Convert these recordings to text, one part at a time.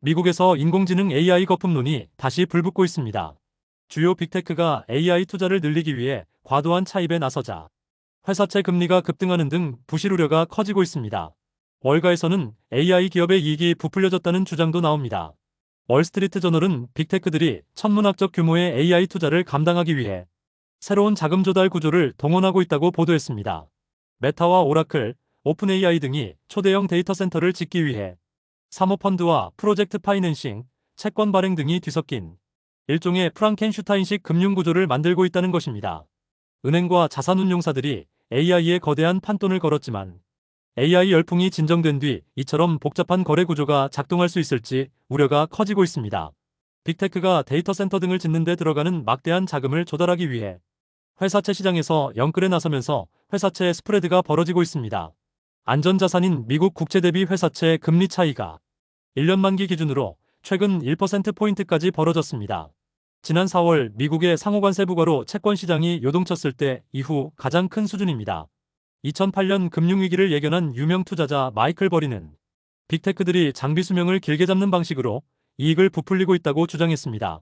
미국에서 인공지능 AI 거품론이 다시 불붙고 있습니다. 주요 빅테크가 AI 투자를 늘리기 위해 과도한 차입에 나서자 회사채 금리가 급등하는 등 부실 우려가 커지고 있습니다. 월가에서는 AI 기업의 이익이 부풀려졌다는 주장도 나옵니다. 월스트리트 저널은 빅테크들이 천문학적 규모의 AI 투자를 감당하기 위해 새로운 자금 조달 구조를 동원하고 있다고 보도했습니다. 메타와 오라클, 오픈 AI 등이 초대형 데이터 센터를 짓기 위해 사모펀드와 프로젝트 파이낸싱, 채권 발행 등이 뒤섞인 일종의 프랑켄슈타인식 금융 구조를 만들고 있다는 것입니다. 은행과 자산운용사들이 AI에 거대한 판돈을 걸었지만 AI 열풍이 진정된 뒤 이처럼 복잡한 거래 구조가 작동할 수 있을지 우려가 커지고 있습니다. 빅테크가 데이터 센터 등을 짓는 데 들어가는 막대한 자금을 조달하기 위해 회사채 시장에서 영끌에 나서면서 회사채 스프레드가 벌어지고 있습니다. 안전자산인 미국 국채 대비 회사채 금리 차이가 1년 만기 기준으로 최근 1%포인트까지 벌어졌습니다. 지난 4월 미국의 상호관세 부과로 채권 시장이 요동쳤을 때 이후 가장 큰 수준입니다. 2008년 금융위기를 예견한 유명 투자자 마이클 버리는 빅테크들이 장비 수명을 길게 잡는 방식으로 이익을 부풀리고 있다고 주장했습니다.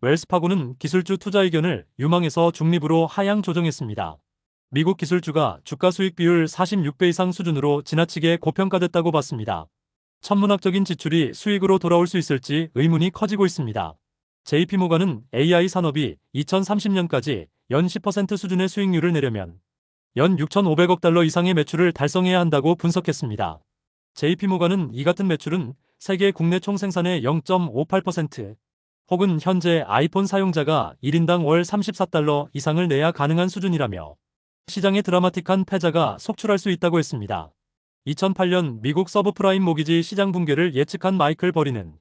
웰스파고는 기술주 투자 의견을 유망에서 중립으로 하향 조정했습니다. 미국 기술주가 주가 수익 비율 46배 이상 수준으로 지나치게 고평가됐다고 봤습니다. 천문학적인 지출이 수익으로 돌아올 수 있을지 의문이 커지고 있습니다. JP모가는 AI 산업이 2030년까지 연 10% 수준의 수익률을 내려면 연 6,500억 달러 이상의 매출을 달성해야 한다고 분석했습니다. JP모가는 이 같은 매출은 세계 국내 총 생산의 0.58% 혹은 현재 아이폰 사용자가 1인당 월 34달러 이상을 내야 가능한 수준이라며 시장의 드라마틱한 패자가 속출할 수 있다고 했습니다. 2008년 미국 서브프라임 모기지 시장 붕괴를 예측한 마이클 버리는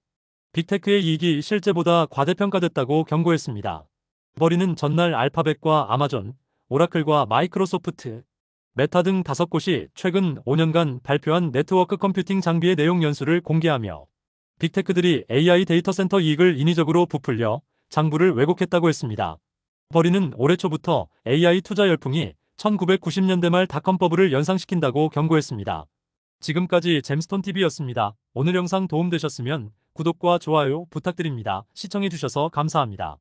빅테크의 이익이 실제보다 과대평가됐다고 경고했습니다. 버리는 전날 알파벳과 아마존, 오라클과 마이크로소프트, 메타 등 다섯 곳이 최근 5년간 발표한 네트워크 컴퓨팅 장비의 내용 연수를 공개하며 빅테크들이 AI 데이터 센터 이익을 인위적으로 부풀려 장부를 왜곡했다고 했습니다. 버리는 올해 초부터 AI 투자 열풍이 1990년대 말 닷컴버블을 연상시킨다고 경고했습니다. 지금까지 잼스톤TV였습니다. 오늘 영상 도움되셨으면 구독과 좋아요 부탁드립니다. 시청해주셔서 감사합니다.